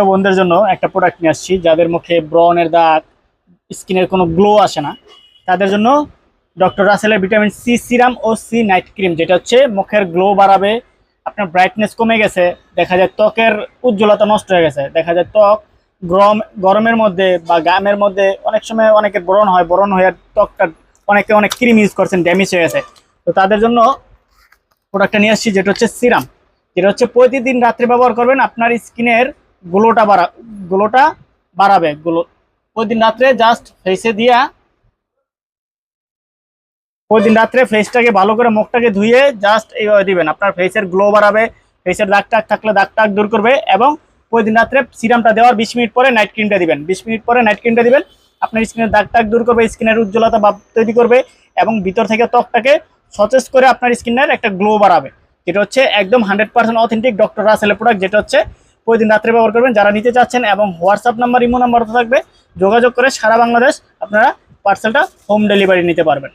ও বোনদের জন্য একটা প্রোডাক্ট নিয়ে আসছি, যাদের মুখে ব্রনের দাগ, স্কিনের কোনো গ্লো আসে না। তাদের জন্য ডক্টর রাসেলের ভিটামিন সি সিরাম ও সি নাইট ক্রিম যেটা হচ্ছে মুখের গ্লো বাড়াবে, আপনার ব্রাইটনেস কমে গেছে, দেখা যায় ত্বকের উজ্জ্বলতা নষ্ট হয়ে গেছে, দেখা যায় ত্বক গরম, গরমের মধ্যে বা গামের মধ্যে অনেক সময় অনেকের ব্রণ হয়, ব্রণ হয়ে ত্বকটা অনেকে অনেক ক্রিম ইউজ করছেন ড্যামেজ হয়ে গেছে। তো তাদের জন্য প্রোডাক্টটা নিয়ে আসছি, যেটা হচ্ছে সিরাম যেটা হচ্ছে প্রতিদিন রাত্রে ব্যবহার করবেন আপনার স্কিনের গ্লোটা বাড়া গ্লোটা বাড়াবে। গ্লো প্রতিদিন রাত্রে জাস্ট ফেসে দিয়া প্রতিদিন রাত্রে ফেসটাকে ভালো করে মুখটাকে ধুয়ে জাস্ট এইভাবে দিবেন। আপনার ফেসের গ্লো বাড়াবে ফেসের দাগ টাগ থাকলে দাগ টাগ দূর করবে এবং প্রতিদিন রাত্রে সিরামটা দেওয়ার বিশ মিনিট পরে নাইট ক্রিমটা দিবেন। বিশ মিনিট পরে নাইট ক্রিমটা দিবেন। আপনার স্কিনের দাগ টাগ দূর করবে স্কিনের উজ্জ্বলতা ভাব তৈরি করবে এবং ভিতর থেকে ত্বকটাকে সচেষ্ট করে আপনার স্কিনের একটা গ্লো বাড়াবে। যেটা হচ্ছে একদম হান্ড্রেড পার্সেন্ট অথেন্টিক ডক্টর রাসেলের প্রোডাক্ট যেটা হচ্ছে প্রতিদিন রাত্রে ব্যবহার করবেন। যারা নিতে চাচ্ছেন এবং হোয়াটসঅ্যাপ নাম্বার ইমো নাম্বার থাকবে, যোগাযোগ করে সারা বাংলাদেশ আপনারা পার্সেলটা হোম ডেলিভারি নিতে পারবেন।